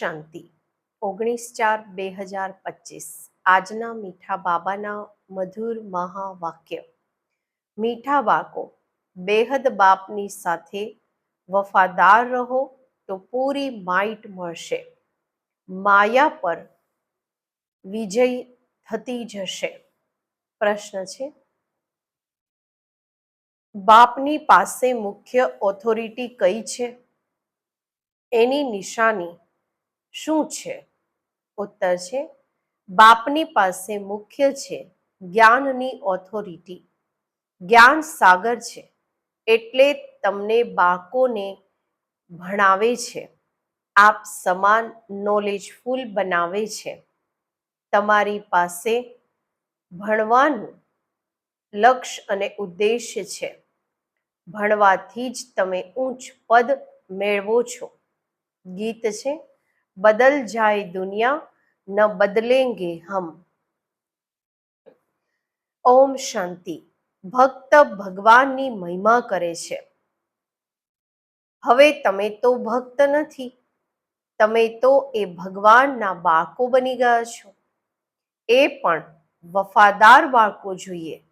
શાંતિ. ઓગણીસ ચાર બે હજાર પચીસ. આજના મીઠા બાબાના મધુર મહાવાક્ય. મીઠા બાકો બેહદ બાપની સાથે વફાદાર રહો તો પૂરી માઇટ મળશે. માયા પર વિજય થતી જશે. પ્રશ્ન છે? બાપની પાસે મુખ્ય ઓથોરિટી કઈ છે? એની નિશાની શું છે? ઉત્તર છે, બાપની પાસે મુખ્ય છે જ્ઞાનની ઓથોરિટી જ્ઞાન સાગર છે, એટલે તમને બાળકોને ભણાવે છે. આપ સમાન નોલેજફુલ બનાવે છે. તમારી પાસે ભણવાનું લક્ષ્ય અને ઉદ્દેશ્ય છે. ભણવાથી જ તમે ઉચ્ચ પદ મેળવો છો. ગીત છે બદલ જાય દુનિયા, ન બદલેંગે હમ. ઓમ શાંતિ. ભક્ત ભગવાનની મહિમા કરે છે. હવે તમે તો ભક્ત નથી. તમે તો એ ભગવાનના બાળકો બની ગયા છો. એ પણ વફાદાર બાળકો જોઈએ.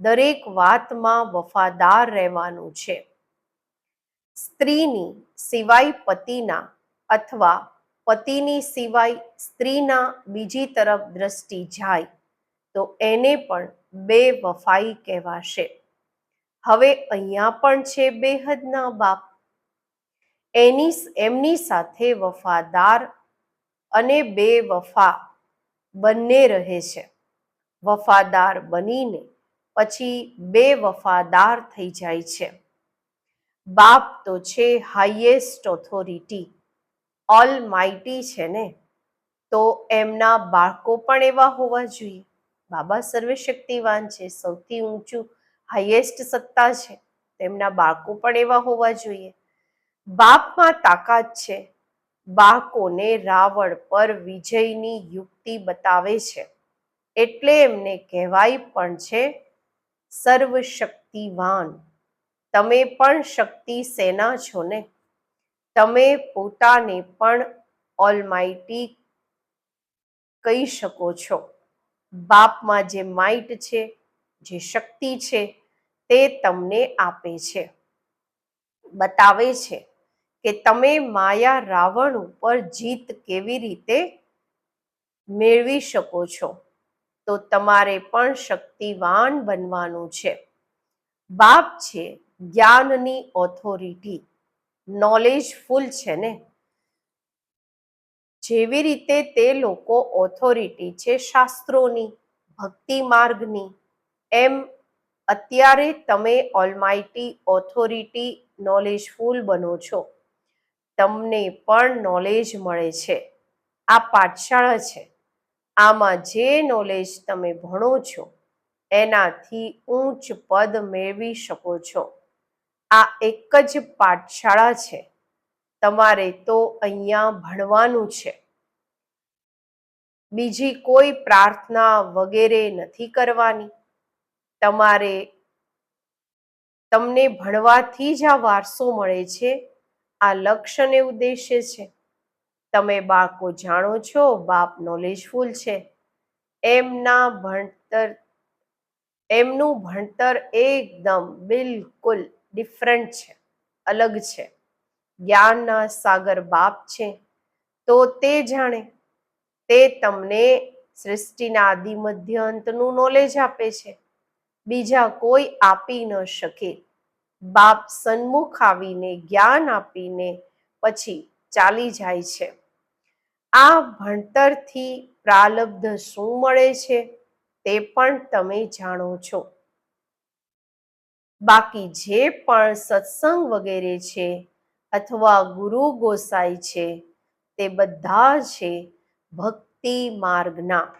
દરેક વાતમાં વફાદાર રહેવાનું છે. સ્ત્રીની સિવાય પતિના અથવા પતિની સિવાય સ્ત્રીના બીજી તરફ દ્રષ્ટિ જાય, તો એને પણ બે વફાઈ કહેવાશે. હવે અહીંયા પણ છે બેહદના બાપ. એની એમની સાથે વફાદાર અને બે વફા બંને રહે છે. વફાદાર બનીને પછી બે વફાદાર થઈ જાય છે. બાપ તો છે હાઈએસ્ટ ઓથોરિટી ઓલ માઇટી છે ને? તો એમના બાળકો પણ એવા હોવા જોઈએ. બાબા સર્વશક્તિવાન છે, સૌથી ઊંચું હાઈએસ્ટ સત્તા છે. તેમના બાળકો પણ એવા હોવા જોઈએ. બાપમાં તાકાત છે. બાળકોને રાવણ પર વિજયની યુક્તિ બતાવે છે. એટલે એમને કહેવાય પણ છે, સર્વશક્તિવાન. તમે પણ શક્તિ સેના છો ને? તમે પોતાને પણ ઓલમાઇટી કહી શકો છો. બાપમાં જે માઇટ છે, જે શક્તિ છે, તે તમને આપે છે. બતાવે છે કે તમે માયા રાવણ ઉપર જીત કેવી રીતે મેળવી શકો છો. તો તમારે પણ શક્તિવાન બનવાનું છે. બાપ છે જ્ઞાનની ઓથોરિટી નોલેજફુલ છે ને? જેવી રીતે તે લોકો ઓથોરિટી છે, શાસ્ત્રોની, ભક્તિ માર્ગની, એમ અત્યારે તમે ઓલમાઇટી ઓથોરિટી નોલેજફુલ બનો છો. તમને પણ નોલેજ મળે છે. આ પાઠશાળા છે. આમાં જે નોલેજ તમે ભણો છો, એનાથી ઊંચ પદ મેળવી શકો છો. આ એક જ પાઠશાળા છે. તમારે તો અહીંયા ભણવાનું છે. બીજી કોઈ પ્રાર્થના વગેરે નથી કરવાની. તમારે તમને ભણવાથી જ આ વારસો મળે છે. આ લક્ષ્યને ઉદ્દેશ્ય છે. તમે બાળકો જાણો છો, બાપ નોલેજફુલ છે. એમના ભણતર, એમનું ભણતર એકદમ બિલકુલ ડિફરન્ટ છે, અલગ છે. જ્ઞાનના સાગર બાપ છે. તો તે જાણે, તે તમને સૃષ્ટિના આદિ મધ્ય અંતનું નોલેજ આપે છે. બીજા કોઈ આપી ન શકે. બાપ સન્મુખ આવીને જ્ઞાન આપીને પછી ચાલી જાય છે. આ ભણતરથી પ્રાલબ્ધ શું મળે છે, તે પણ તમે જાણો છો. બાકી જે પણ સત્સંગ વગેરે છે અથવા ગુરુ ગોસાઈ છે, તે બધા છે ભક્તિ માર્ગના.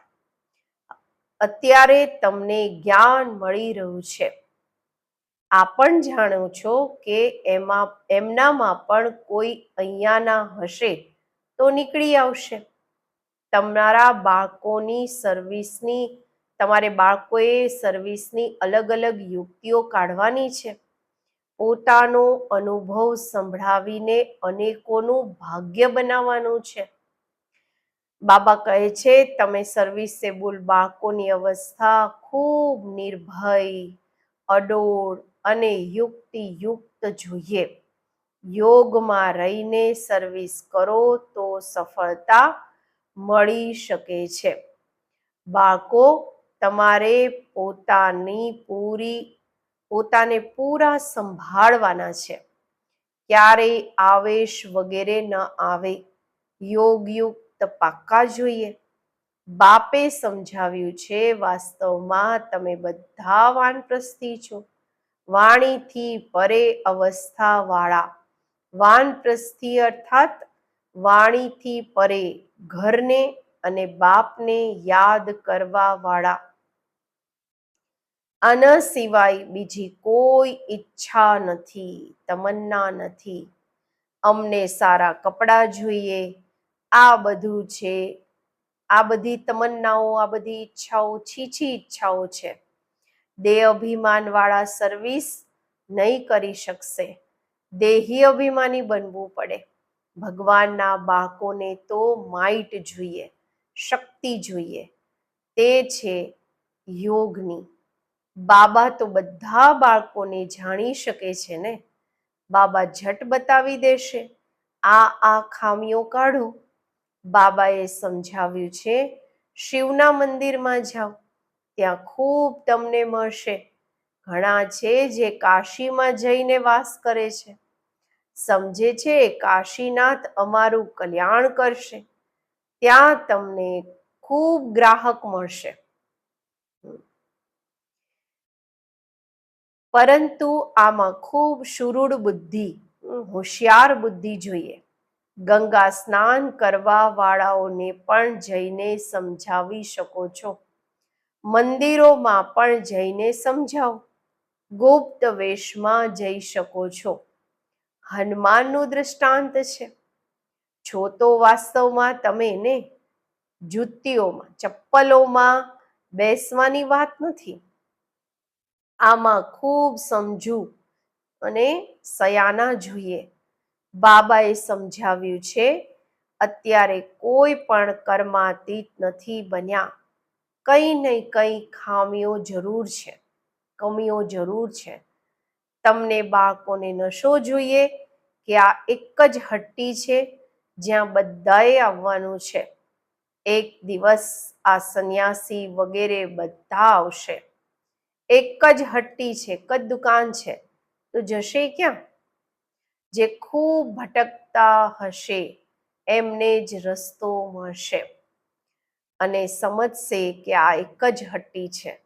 અત્યારે તમને જ્ઞાન મળી રહ્યું છે. આ પણ જાણો છો કે એમાં, એમનામાં પણ કોઈ અહીંયાના હશે તો નીકળી આવશે. તમારા બાળકોની સર્વિસની તમારે બાળકોએ સર્વિસની અલગ અલગ યુક્તિઓ કાઢવાની છે. પોતાનો અનુભવ સંભળાવીને અનેકોનું ભાગ્ય બનાવવાનું છે. બાબા કહે છે, તમે સર્વિસેબલ બાળકોની અવસ્થા ખૂબ નિર્ભય, અડોળ અને યુક્તિયુક્ત જોઈએ. યોગમાં રહીને સર્વિસ કરો તો સફળતા મળી શકે છે. બાળકો તમારે પોતાની પૂરી, પોતાને પૂરા સંભાળવાના છે. ક્યારેય આવેશ વગેરે ન આવે. યોગયુક્ત પાક્કા જોઈએ. બાપે સમજાવ્યું છે, વાસ્તવમાં તમે બધા વાનપ્રસ્થી છો. વાણીથી પરે અવસ્થા વાળા વાનપ્રસ્થી અર્થાત વાણીથી પરે ઘરને અને બાપને યાદ કરવા વાળા આના સિવાય બીજી કોઈ ઈચ્છા નથી, તમન્ના નથી. અમને સારા કપડાં જોઈએ. આ બધું છે. આ બધી તમન્નાઓ, આ બધી ઈચ્છાઓ, છીછી ઈચ્છાઓ છે. દેહ અભિમાનવાળા સર્વિસ નહીં કરી શકશે. દેહી અભિમાની બનવું પડે. ભગવાનના બાળકોને તો માઇટ જોઈએ, શક્તિ જોઈએ. તે છે યોગની. બાબા તો બધા બાળકોને જાણી શકે છે ને? બાબા ઝટ બતાવી દેશે. આ આ ખામીઓ કાઢો. બાબાએ સમજાવ્યું છે, શિવના મંદિરમાં જાઓ. ત્યાં ખૂબ તમને મળશે. ઘણા છે જે કાશીમાં જઈને વાસ કરે છે. સમજે છે કાશીનાથ અમારું કલ્યાણ કરશે. ત્યાં તમને ખૂબ ગ્રાહક મળશે. પરંતુ આમાં ખૂબ શુરુડ બુદ્ધિ, હોશિયાર બુદ્ધિ જોઈએ. ગંગા સ્નાન કરવા વાળાઓને પણ જઈને સમજાવી શકો છો. મંદિરોમાં પણ જઈને સમજાવો. ગુપ્ત વેશમાં જઈ શકો છો. હનુમાનનું દૃષ્ટાંત છે. છો તો વાસ્તવમાં તમે ને. જુત્તીઓમાં, ચપ્પલોમાં બેસવાની વાત નથી. આમાં ખૂબ સમજું અને સયાના જોઈએ. બાબાએ સમજાવ્યું છે, અત્યારે કોઈ પણ કર્માતીત નથી બન્યા. કંઈ નહીં કંઈ ખામીઓ જરૂર છે, કમીઓ જરૂર છે. તમને બાળકોને નશો જોઈએ કે આ એક જ હટ્ટી છે જ્યાં બધાએ આવવાનું છે. એક દિવસ આ સંન્યાસી વગેરે બધા આવશે. એક જ હટ્ટી છે, એક જ દુકાન છે. તો જશે ક્યાં? જે ખૂબ ભટકતા હશે, એમને જ રસ્તો મળશે. અને સમજશે કે આ એક જ હટ્ટી છે.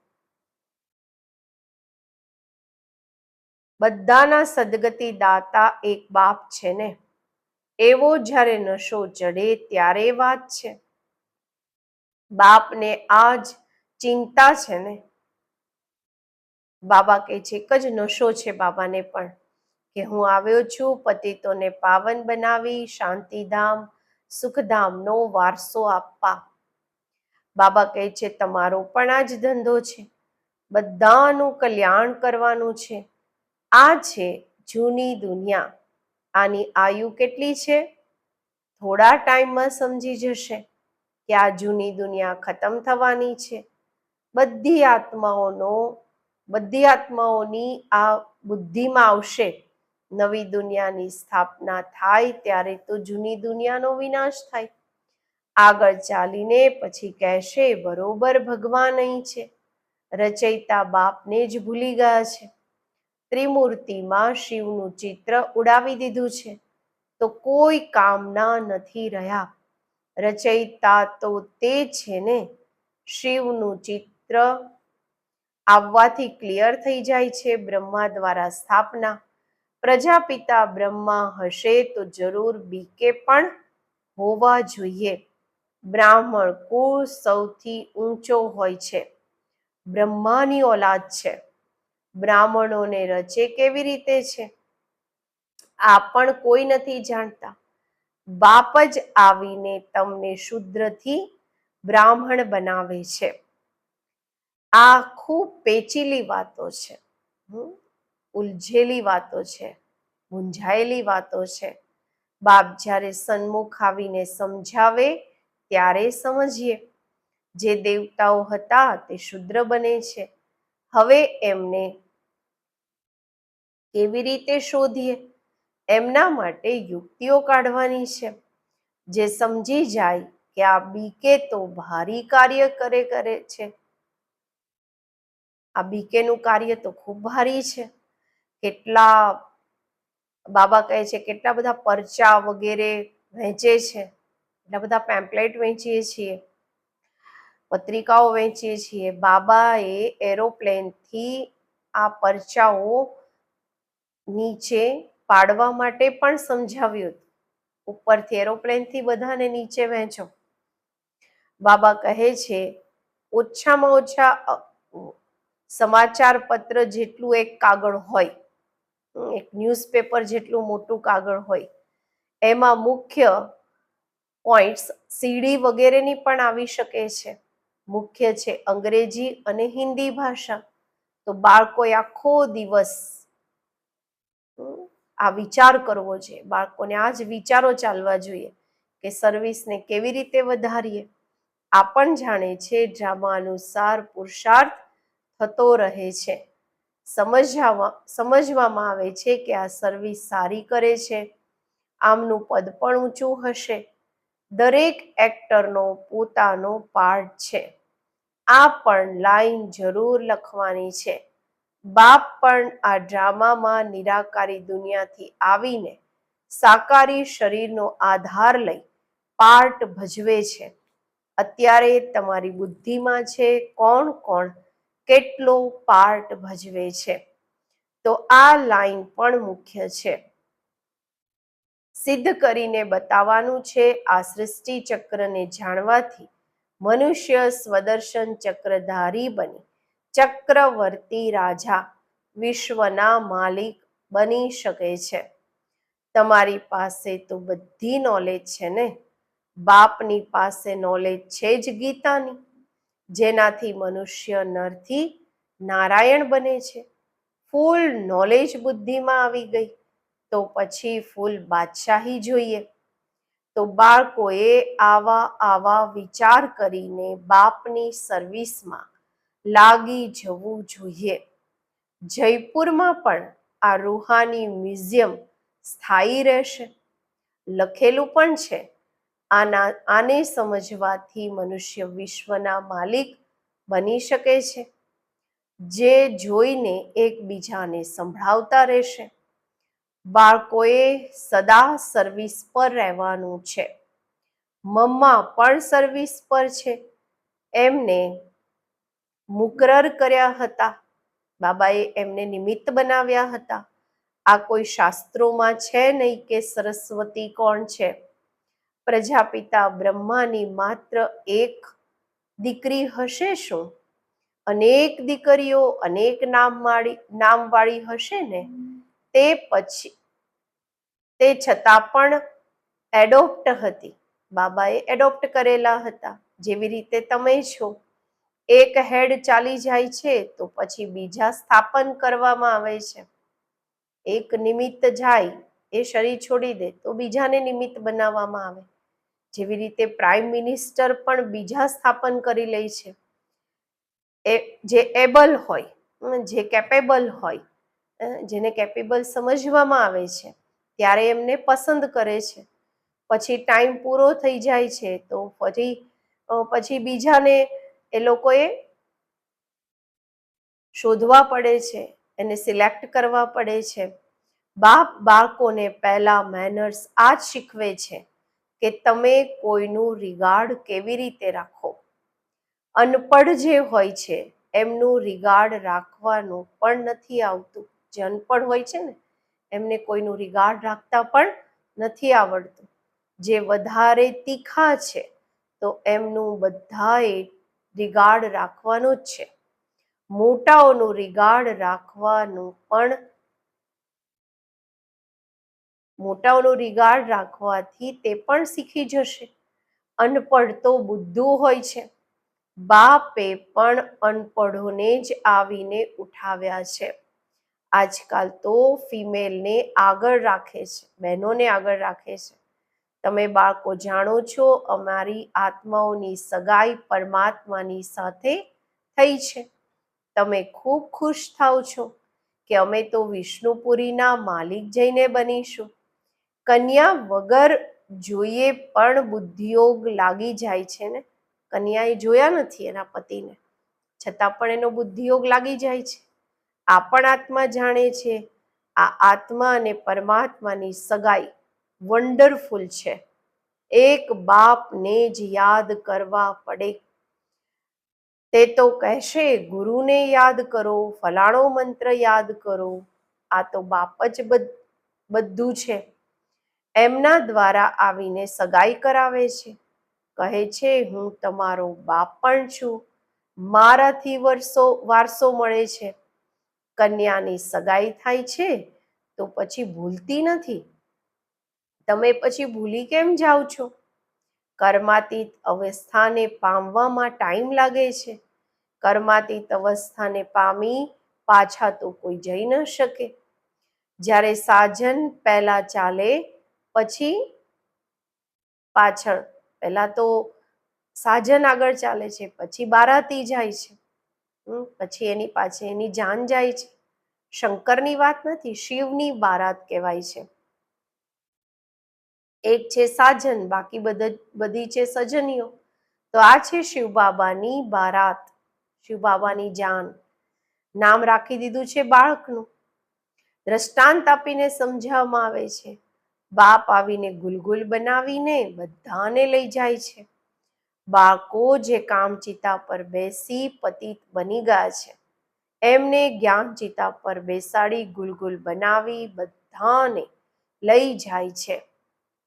બધાના સદગતિ દાતા એક બાપ છે ને? એવો જ્યારે નશો ચડે ત્યારે વાત છે. બાપને આ જ ચિંતા છે ને? બાબા કે છે, એક જ નશો છે બાબાને પણ. કે હું આવ્યો છું, પતિતોને પાવન બનાવી, શાંતિધામ, સુખધામનો વારસો આપવા. બાબા કહે છે, તમારો પણ આ જ ધંધો છે. બધાનું કલ્યાણ કરવાનું છે. આ છે જૂની દુનિયા. આની આયુ કેટલી છે? થોડા ટાઈમમાં સમજી જશે કે આ જૂની દુનિયા ખતમ થવાની છે. બધી આત્માઓનો બધી આત્માઓની આ બુદ્ધિમાં આવશે. નવી દુનિયાની સ્થાપના થાય ત્યારે તો જૂની દુનિયાનો વિનાશ થાય. આગળ ચાલીને પછી કહેશે, બરોબર ભગવાન અહીં છે. રચયિતા બાપને જ ભૂલી ગયા છે. ત્રિમૂર્તિમાં શિવનું ચિત્ર ઉડાવી દીધું છે. તો કોઈ કામના નથી રહ્યા. રચયિતા તો તે છે ને, શિવનું ચિત્ર આવવાથી ક્લિયર થઈ જાય છે બ્રહ્મા દ્વારા સ્થાપના. પ્રજાપિતા બ્રહ્મા હશે તો જરૂર બીકે પણ હોવા જોઈએ. બ્રાહ્મણ કુળ સૌથી ઊંચો હોય છે. બ્રહ્માની ઓલાદ છે. બ્રાહ્મણોને રચે કેવી રીતે છે? આ પણ કોઈ નથી જાણતા. બાપ જ આવીને તમને શુદ્રથી બ્રાહ્મણ બનાવે છે. આ ખૂબ પેચીલી વાતો છે. ઉલઝેલી વાતો છે. મૂંઝાયેલી વાતો છે. બાપ જ્યારે સન્મુખ આવીને સમજાવે ત્યારે સમજીએ. જે દેવતાઓ હતા તે શુદ્ર બને છે. હવે એમને કેવી રીતે શોધીએ? એમના માટે યુક્તિઓ કાઢવાની છે. જે સમજી જાય કે આ બીકે તો ભારી કાર્ય કરે કરે છે. આ બીકેનું કાર્ય તો ખૂબ ભારી છે. કેટલા બાબા કહે છે, કેટલા બધા પરચા વગેરે વહેંચે છે. એટલા બધા પેમ્પલેટ વેચીએ છીએ. પત્રિકાઓ વેચીએ છીએ. બાબાએ એરોપ્લેનથી આ પરચાઓ નીચે પાડવા માટે પણ સમજાવ્યું ઉપરથી એરોપ્લેનથી બધાને નીચે વહેંચો. બાબા કહે છે, ઓછામાં ઓછા સમાચાર પત્ર જેટલું એક કાગળ હોય એક ન્યૂઝપેપર જેટલું મોટું કાગળ હોય, એમાં મુખ્ય પોઈન્ટ્સ સીડી વગેરેની પણ આવી શકે છે. મુખ્ય છે અંગ્રેજી અને હિન્દી ભાષા. તો બાળકોએ આખો દિવસ આ વિચાર કરવો જોઈએ. બાળકોને આ જ વિચારો ચાલવા જોઈએ કે સર્વિસને કેવી રીતે વધારીએ. આ પણ જાણે છે ડ્રામા અનુસાર પુરુષાર્થ થતો રહે છે. સમજવા સમજવામાં આવે છે કે આ સર્વિસ સારી કરે છે. આમનું પદ પણ ઊંચું હશે. દરેક એક્ટરનો પોતાનો પાર્ટ છે. આ પણ લાઈન જરૂર લખવાની છે. બાપ પણ આ ડ્રામામાં નિરાકારી દુનિયાથી આવીને સાકારી શરીરનો આધાર લઈ પાર્ટ ભજવે છે. અત્યારે તમારી બુદ્ધિમાં છે કોણ કોણ કેટલો પાર્ટ ભજવે છે? તો આ લાઈન પણ મુખ્ય છે. સિદ્ધ કરીને બતાવવાનું છે આ સૃષ્ટિ ચક્રને જાણવાથી મનુષ્ય સ્વદર્શન ચક્રધારી બની. ચક્રવર્તી રાજા વિશ્વના માલિક બની શકે છે. તમારી પાસે તો બધી નોલેજ છે ને? બાપની પાસે નોલેજ છે જ ગીતાની. જેનાથી મનુષ્ય નરથી નારાયણ બને છે. ફૂલ નોલેજ બુદ્ધિમાં આવી ગઈ, તો પછી ફૂલ બાદશાહી જોઈએ. તો બાળકોએ આવા આવા વિચાર કરીને બાપની સર્વિસમાં લાગી જવું જોઈએ. જયપુરમાં પણ આ રૂહાની મ્યુઝિયમ સ્થાયી રહેશે. લખેલું પણ છે આના, આને સમજવાથી મનુષ્ય વિશ્વના માલિક બની શકે છે, જે જોઈને એકબીજાને સંભળાવતા રહેશે. બાળકોએ સદા સર્વિસ પર રહેવાનું છે. મમ્મા પણ સર્વિસ પર છે. એમને મુકરર કર્યા હતા. બાબાએ એમને નિમિત્ત બનાવ્યા હતા. આ કોઈ શાસ્ત્રોમાં છે નહીં કે સરસ્વતી કોણ છે? પ્રજાપિતા બ્રહ્માની માત્ર એક દીકરી હશે શું? અનેક દીકરીઓ અનેક નામવાળી નામવાળી હશે ને? તે પછી, તે છતાં પણ એડોપ્ટ હતી. બાબાએ એડોપ્ટ કરેલા હતા. જેવી રીતે તમે છો. એક હેડ ચાલી જાય છે તો પછી બીજા સ્થાપન કરવામાં આવે છે. એક નિમિત્ત જાય, એ શરીર છોડી દે તો બીજાને નિમિત્ત બનાવવામાં આવે. જેવી રીતે પ્રાઇમ મિનિસ્ટર પણ બીજા સ્થાપન કરી લે છે. એ જે એબલ હોય જે કેપેબલ હોય જેને કેપેબલ સમજવામાં આવે છે, ત્યારે એમને પસંદ કરે છે. પછી ટાઈમ પૂરો થઈ જાય છે, તો ફરી પછી બીજાને એ લોકોએ શોધવા પડે છે, એને સિલેક્ટ કરવા પડે છે. બાપ બાળકોને પહેલા મેનર્સ આ જ શીખવે છે. કે તમે કોઈનું રિગાર્ડ કેવી રીતે રાખો? અનપઢ જે હોય છે, એમનું રિગાર્ડ રાખવાનું પણ નથી આવતું. જે અનપઢ હોય છે ને, એમને કોઈનું રિગાર્ડ રાખતા પણ નથી આવડતું. જે વધારે તીખા છે, તો એમનું બધાએ રિગાર્ડ રાખવાનું જ છે. મોટાઓનું રિગાર્ડ રાખવાનું પણ મોટાઓનું રિગાર્ડ રાખવાથી તે પણ શીખી જશે. અનપઢ તો બુદ્ધુ હોય છે. બાપે પણ અનપઢોને જ આવીને ઉઠાવ્યા છે. આજકાલ તો ફિમેલને આગળ રાખે છે, બહેનોને આગળ રાખે છે. તમે બાળકો જાણો છો, અમારી આત્માઓની સગાઈ પરમાત્માની સાથે થઈ છે. તમે ખૂબ ખુશ થાવ છો કે અમે તો વિષ્ણુપુરીના માલિક જઈને બનીશું. કન્યા વગર જોઈએ પણ બુદ્ધિયોગ લાગી જાય છે ને? કન્યાએ જોયા નથી એના પતિને. છતાં પણ એનો બુદ્ધિયોગ લાગી જાય છે. આ પણ આત્મા જાણે છે. આ આત્મા અને પરમાત્માની સગાઈ વન્ડરફુલ છે. એક બાપને જ યાદ કરવા પડે. તે તો કહેશે, ગુરુને યાદ કરો, ફલાણો મંત્ર યાદ કરો. આ તો બાપ જ બધ- છે. એમના દ્વારા આવીને સગાઈ કરાવે છે. કહે છે, હું તમારો બાપ પણ છું. મારાથી વર્ષો, વારસો મળે છે. કન્યાની સગાઈ થાય છે તો પછી ભૂલતી નથી. તમે પછી ભૂલી કેમ જાઓ છો? કર્માતીત અવસ્થાને પામવામાં ટાઈમ લાગે છે. કર્માતીત અવસ્થાને પામી પાછા તો કોઈ જઈ ન શકે. જ્યારે સાજન પહેલા ચાલે પછી પાછળ. પહેલા તો સાજન આગળ ચાલે છે, પછી બારાતી જાય છે. પછી એની પાછળ એની જાન જાય છે. શંકરની વાત નથી, શિવની બારાત કહેવાય છે. એક છે સાજન, બાકી બધા, બધી છે સજનીઓ. તો આ છે શિવ બાબાની બારાત શિવ બાબાની જાન. નામ રાખી દીધું છે બાળકનું. દ્રષ્ટાંત આપીને સમજાવવામાં આવે છે. બાપ આવીને ગુલગુલ બનાવીને બધાને લઈ જાય છે. બાળકો જે કામચિતા પર બેસી પતિત બની ગયા છે. એમને જ્ઞાનચિતા પર બેસાડી ગુલગુલ બનાવી બધાને લઈ જાય છે.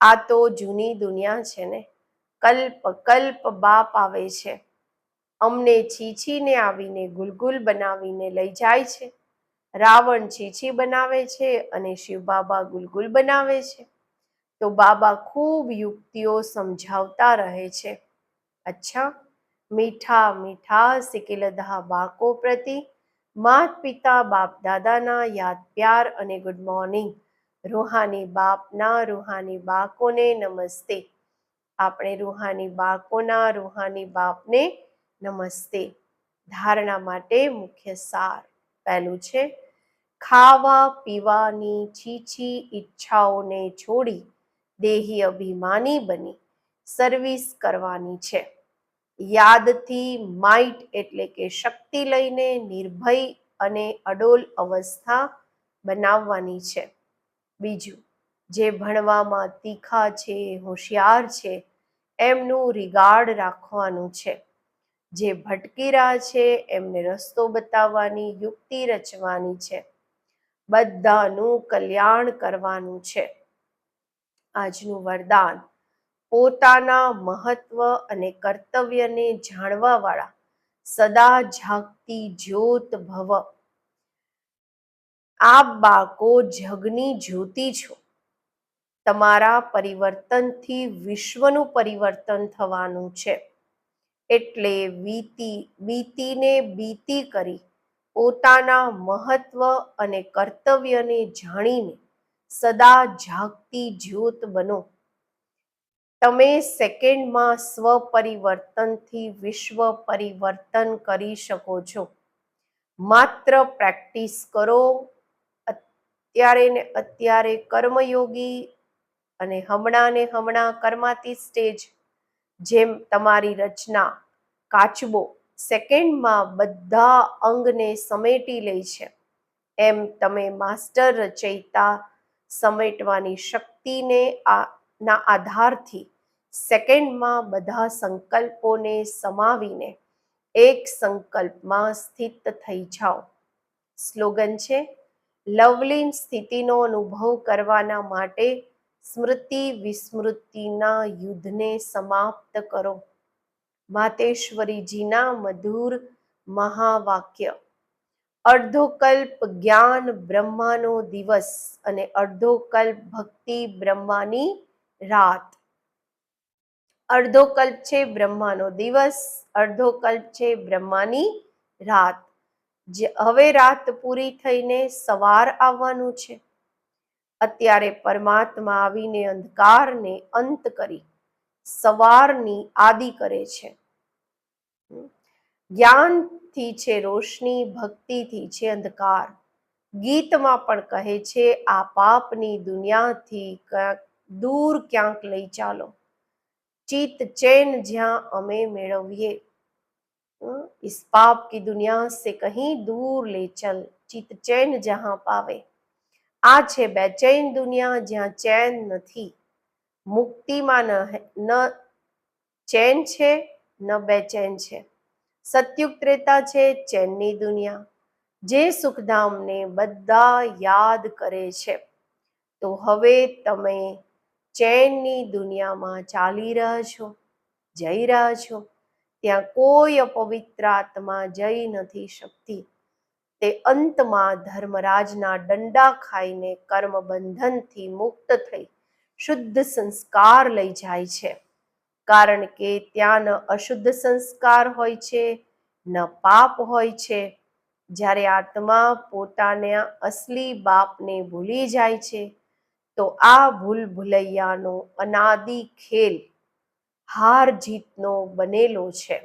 આ તો જૂની દુનિયા છે ને. કલ્પ કલ્પ બાપ આવે છે. અમને છીછીને આવીને ગુલગુલ બનાવીને લઈ જાય છે. રાવણ છીછી બનાવે છે અને શિવ બાબા ગુલગુલ બનાવે છે. તો બાબા ખૂબ યુક્તિઓ સમજાવતા રહે છે. અચ્છા, મીઠા મીઠા સિકિલધા બાળકો પ્રતિ માત પિતા બાપ દાદાના યાદ પ્યાર અને ગુડ મોર્નિંગ. રૂહાની બાપના રૂહાની બાળકોને નમસ્તે. આપણે રૂહાની બાળકોના રૂહાની બાપને નમસ્તે. ધારણા માટે મુખ્ય સાર. પહેલું છે, ખાવા પીવાની છીછી ઈચ્છાઓને છોડી દેહી અભિમાની બની સર્વિસ કરવાની છે. યાદથી માઇટ એટલે કે શક્તિ લઈને નિર્ભય અને અડોલ અવસ્થા બનાવવાની છે. બીજું, જે ભણવામાં તીખા છે, હોશિયાર છે, એમનું રિગાર્ડ રાખવાનું છે. જે ભટકી રહ્યા છે, એમને રસ્તો બતાવવાની, યુક્તિ રચવાની છે. બધાનું કલ્યાણ કરવાનું છે. આજનું વરદાન પોતાના મહત્વ અને કર્તવ્યને જાણવાવાળા સદા જાગતી જ્યોત ભવ. આપ બાળકો જગની જ્યોતિ છો. તમારા પરિવર્તનથી વિશ્વનું પરિવર્તન થવાનું છે. એટલે વીતી બીતીને બીતી કરી પોતાના મહત્વ અને કર્તવ્યને જાણીને સદા જાગતી જ્યોત બનો. તમે સેકન્ડમાં સ્વ પરિવર્તનથી વિશ્વ પરિવર્તન કરી શકો છો. માત્ર પ્રેક્ટિસ કરો, અત્યારે ને અત્યારે કર્મયોગી અને હમણાં ને હમણાં કર્માતી સ્ટેજ જેમ તમારી રચના કાચબો સેકન્ડમાં બધા અંગને સમેટી લે છે, એમ તમે માસ્ટર રચયિતા સમેટવાની શક્તિને આ, ના આધારથી સેકન્ડમાં બધા સંકલ્પોને સમાવીને એક સંકલ્પમાં સ્થિત થઈ જાઓ. સ્લોગન છે, લવલીન સ્થિતિનો અનુભવ કરવાના માટે સ્મૃતિ વિસ્મૃતિના યુદ્ધને સમાપ્ત કરો. માતેશ્વરીજીના મધુર મહાવાક્ય અડધો કલ્પ જ્ઞાન બ્રહ્માનો દિવસ અને અડધો કલ્પ ભક્તિ બ્રહ્માની રાત. અડધો કલ્પ છે બ્રહ્માનો દિવસ અડધો કલ્પ છે બ્રહ્માની રાત. જે હવે રાત પૂરી થઈને સવાર આવવાનું છે. અત્યારે પરમાત્મા આવીને અંધકારને અંત કરી સવારની આદિ કરે છે. જ્ઞાનથી છે રોશની, ભક્તિથી છે અંધકાર. ગીતમાં પણ કહે છે, આ પાપની દુનિયાથી ક્યાંક દૂર ક્યાંક લઈ ચાલો. ચિત્ત ચેન જ્યાં અમે મેળવીએ. इस પાપ કી દુનિયા સે કહી દૂર લે चल चित चैन જ્યાં પાવે. આ છે બેચેન દુનિયા જ્યાં ચેન નથી. મુક્તિમાં ન ચેન છે, ન બેચેન છે. સત્યુગ ત્રેતા છે, ચેનની દુનિયા. જે સુખધામને બધા યાદ કરે છે. તો હવે તમે ચેનની દુનિયામાં ચાલી રહ્યા છો, જઈ રહ્યા છો. ત્યાં કોઈ અપવિત્ર આત્મા જઈ નથી શકતી. તે અંતમાં ધર્મરાજના દંડા ખાઈને કર્મ બંધનથી મુક્ત થઈ શુદ્ધ સંસ્કાર લઈ જાય છે. કારણ કે ત્યાં ન અશુદ્ધ સંસ્કાર હોય છે, ન પાપ હોય છે. જ્યારે આત્મા પોતાના અસલી બાપને ભૂલી જાય છે, તો આ ભૂલ ભૂલૈયાનો અનાદિ ખેલ હાર જીતનો બનેલો છે.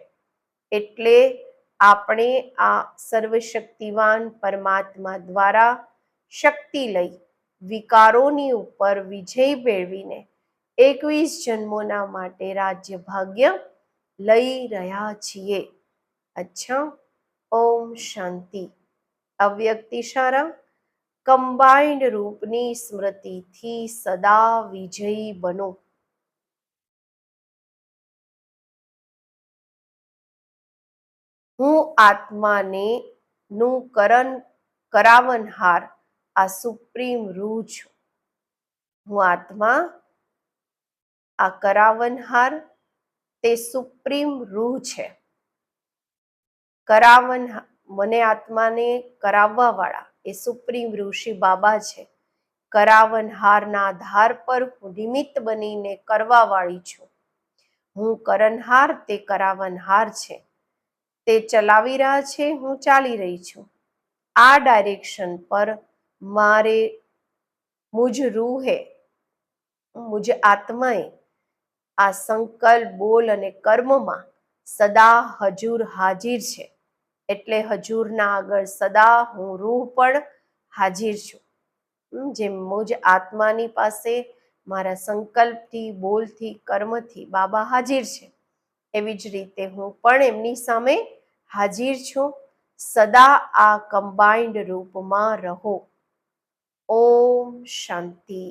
એટલે આપણે આ સર્વશક્તિવાન પરમાત્મા દ્વારા શક્તિ લઈ વિકારોની ઉપર વિજય મેળવીને એકવીસ જન્મોના માટે રાજ્ય ભાગ્ય લઈ રહ્યા છીએ. અચ્છા, ઓમ શાંતિ. અવ્યક્તિશારા કમ્બાઇન્ડ રૂપની સ્મૃતિથી સદા વિજયી બનો. હું આત્માને નું કરણ કરાવનહાર આ સુપ્રીમ રૂ છું. હું આત્મા, આ કરાવનહાર તે સુપ્રીમ રૂ છે. કરાવન મને આત્માને કરાવવા વાળા એ સુપ્રીમ ઋષિ બાબા છે. કરાવનહારના આધાર પર હું નિમિત્ત બનીને કરવા વાળી છું. હું કરનહાર તે કરાવનહાર છે. તે ચલાવી રહ્યા છે, હું ચાલી રહી છું. આ ડાયરેક્શન પર મારે મુજ રૂહે, મુજ આત્માએ આ સંકલ્પ, બોલ અને કર્મમાં સદા હજુર હાજર છે. એટલે હજુરના આગળ સદા હું રૂહ પણ હાજર છું. જેમ મુજ આત્માની પાસે મારા સંકલ્પથી, બોલથી, કર્મથી બાબા હાજર છે. એવી જ રીતે હું પણ એમની સામે હાજર છું. સદા આ કમ્બાઇન્ડ રૂપમાં રહો. ઓમ શાંતિ.